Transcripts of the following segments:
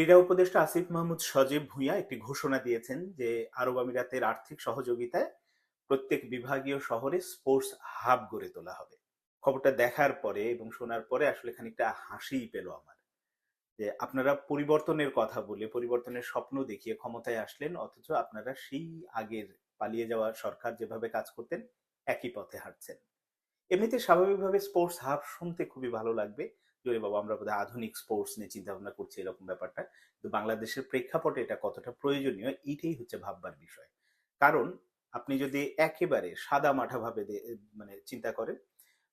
ক্রীড়া উপদেষ্টা আসিফ মাহমুদ সজীব ভুঁইয়া একটি ঘোষণা দিয়েছেন যে আরব আমিরাতের আর্থিক সহযোগিতায় প্রত্যেক বিভাগীয় শহরে স্পোর্টস হাব গড়ে তোলা হবে। খবরটা দেখার পরে এবং শোনার পরে আসলে খানিকটা হাসিই পেল আমার। যে আপনারা পরিবর্তনের কথা বলে, পরিবর্তনের স্বপ্ন দেখিয়ে ক্ষমতায় আসলেন, অথচ আপনারা সেই আগের পালিয়ে যাওয়া সরকার যেভাবে কাজ করতেন, একই পথে হাঁটছেন। এমনিতে স্বাভাবিকভাবে স্পোর্টস হাব শুনতে খুবই ভালো লাগবে। জোরে বাবা, আমরা বোধহয় আধুনিক স্পোর্টস নিয়ে চিন্তা ভাবনা করছি এরকম ব্যাপারটা। কিন্তু বাংলাদেশের প্রেক্ষাপটে এটা কতটা প্রয়োজনীয়, এটাই হচ্ছে ভাববার বিষয়। কারণ আপনি যদি একেবারে সাদা মাঠা ভাবে দে- মানে চিন্তা করেন,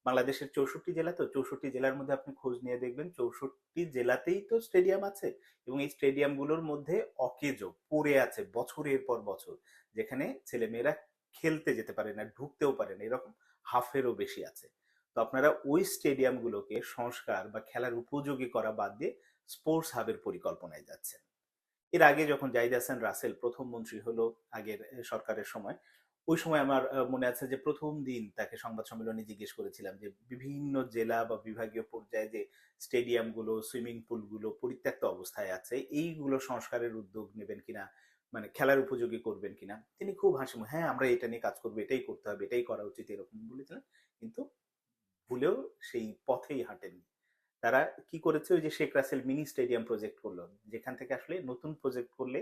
বাংলাদেশের চৌষট্টি জেলা তো, চৌষট্টি জেলার মধ্যে আপনি খোঁজ নিয়ে দেখবেন চৌষট্টি জেলাতেই তো স্টেডিয়াম আছে এবং এই স্টেডিয়ামগুলোর মধ্যে অকেজো পড়ে আছে বছরের পর বছর, যেখানে ছেলেমেয়েরা খেলতে যেতে পারে না, ঢুকতেও পারে না, এরকম হাফেরও বেশি আছে। তো আপনারা ওই স্টেডিয়ামগুলোকে সংস্কার বা খেলার উপযোগী করা বাদ দিয়ে স্পোর্টস হাবের পরিকল্পনায় যাচ্ছেন। এর আগে যখন জাহিদ হাসান রাসেল প্রথম মন্ত্রী হলো আগের সরকারের সময়, ওই সময় আমার মনে আছে যে প্রথম দিন তাকে সংবাদ সম্মেলনে জিজ্ঞেস করেছিলাম যে বিভিন্ন জেলা বা বিভাগীয় পর্যায়ে যে স্টেডিয়ামগুলো, সুইমিং পুলগুলো পরিত্যক্ত অবস্থায় আছে, এইগুলো সংস্কারের উদ্যোগ নেবেন কিনা? মানে খেলার উপযোগী করবেন কিনা? তিনি খুব হাসি হ্যাঁ আমরা এটা নিয়ে কাজ করব, এটাই করতে হবে, এটাই করা উচিত, এরকম বলেছিলেন। কিন্তু ভুলেও সেই পথেই হাঁটেননি। তারা কি করেছে? ওই যে Sheikh Russel mini stadium project করল, যেখান থেকে আসলে নতুন প্রজেক্ট করলে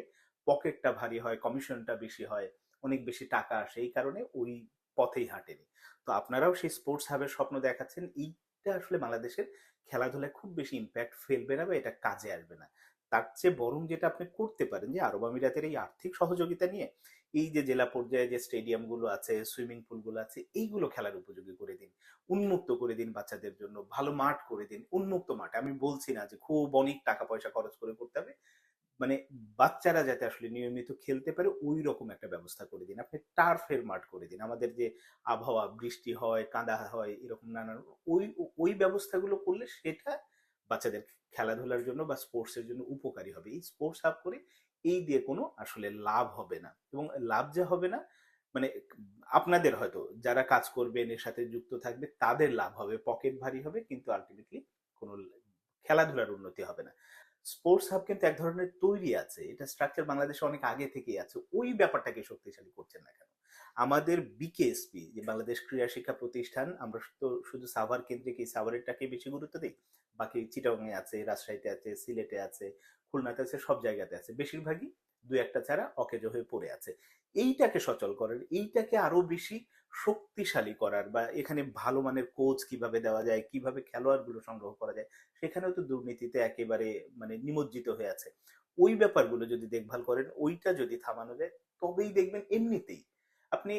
পকেটটা ভারী হয়, কমিশনটা বেশি হয়, অনেক বেশি টাকা আসে, এই কারণে ওই পথেই হাঁটেনি। তো আপনারাও সেই স্পোর্টস হাবের স্বপ্ন দেখাচ্ছেন, এইটা আসলে বাংলাদেশের খেলাধুলায় খুব বেশি ইম্প্যাক্ট ফেলবে না বা এটা কাজে আসবে না। তার চেয়ে বরং যেটা আপনি করতে পারেন যে আরব আমিরাতের এই আর্থিক সহযোগিতা নিয়ে এই যে জেলা পর্যায়ে যে স্টেডিয়ামগুলো আছে সুইমিং পুলগুলো আছে, এইগুলো খেলার উপযোগী করে দিন, উন্মুক্ত করে দিন বাচ্চাদের জন্য, ভালো মাঠ করে দিন, উন্মুক্ত মাঠ। আমি বলছি না যে খুব অনেক টাকা পয়সা খরচ করে করতে হবে মানে বাচ্চারা যাতে আসলে নিয়মিত খেলতে পারে ওই রকম একটা ব্যবস্থা করে দিন। আপনি টার্ফের মাঠ করে দিন। আমাদের যে আবহাওয়া, বৃষ্টি হয়, কাদা হয়, এরকম নানান, ওই ওই ব্যবস্থাগুলো করলে সেটা বাচ্চাদের খেলাধুলার জন্য বা স্পোর্টসের জন্য উপকারী হবে। এই স্পোর্টস আপ করে এই দিয়ে কোনো আসলে লাভ হবে না। এবং লাভ যে হবে না মানে আপনাদের হয়তো যারা কাজ করবেন, এর সাথে যুক্ত থাকবে, তাদের লাভ হবে পকেট ভারী হবে, কিন্তু আলটিমেটলি কোনো খেলাধুলার উন্নতি হবে না। স্পোর্টস হাব কিন্তু এক ধরনের তৈরি আছে। এটা স্ট্রাকচার বাংলাদেশে অনেক আগে থেকেই আছে। ওই ব্যাপারটাকে শক্তিশালী করছেন না কেন? আমাদের বিকেএসপি যে বাংলাদেশ ক্রীড়া শিক্ষা প্রতিষ্ঠান, আমরা তো শুধু সাভার কেন্দ্রিক এই সাভারেরটাকে বেশি গুরুত্ব দিই, বাকি চিটাগংয়ে আছে, রাজশাহীতে আছে, সিলেটে আছে, খুলনাতে আছে, সব জায়গাতে আছে। বেশিরভাগই দু একটা ছাড়া অকেজো হয়ে পড়ে আছে। এইটাকে সচল করার, এইটাকে আরও বেশি শক্তিশালী করার বা এখানে ভালো মানের কোচ কীভাবে দেওয়া যায়, কীভাবে খেলোয়াড়গুলো সংগ্রহ করা যায়, সেখানেও তো দুর্নীতিতে একেবারে মানে নিমজ্জিত হয়ে আছে। ওই ব্যাপারগুলো যদি দেখভাল করেন, ওইটা যদি থামানো যায়, তবেই দেখবেন এমনিতেই আপনি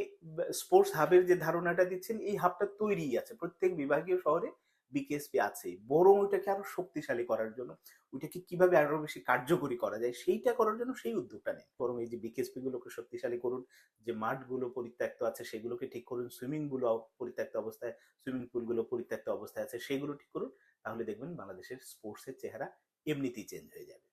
স্পোর্টস হাবের যে ধারণাটা দিচ্ছেন, এই হাবটা তৈরিই আছে। প্রত্যেক বিভাগীয় শহরে বিকেএসপি আছে বরং ওইটাকে আরও শক্তিশালী করার জন্য, ওইটাকে কীভাবে আরও বেশি কার্যকরী করা যায়, সেইটা করার জন্য সেই উদ্যোগটা নেই বরং এই যে বিকেএসপি গুলোকে শক্তিশালী করুন, যে মাঠগুলো পরিত্যক্ত আছে, সেগুলোকে ঠিক করুন সুইমিংগুলো পরিত্যক্ত অবস্থায় সুইমিং পুলগুলো পরিত্যক্ত অবস্থায় আছে, সেগুলো ঠিক করুন, তাহলে দেখবেন বাংলাদেশের স্পোর্টসের চেহারা এমনিতেই চেঞ্জ হয়ে যাবে।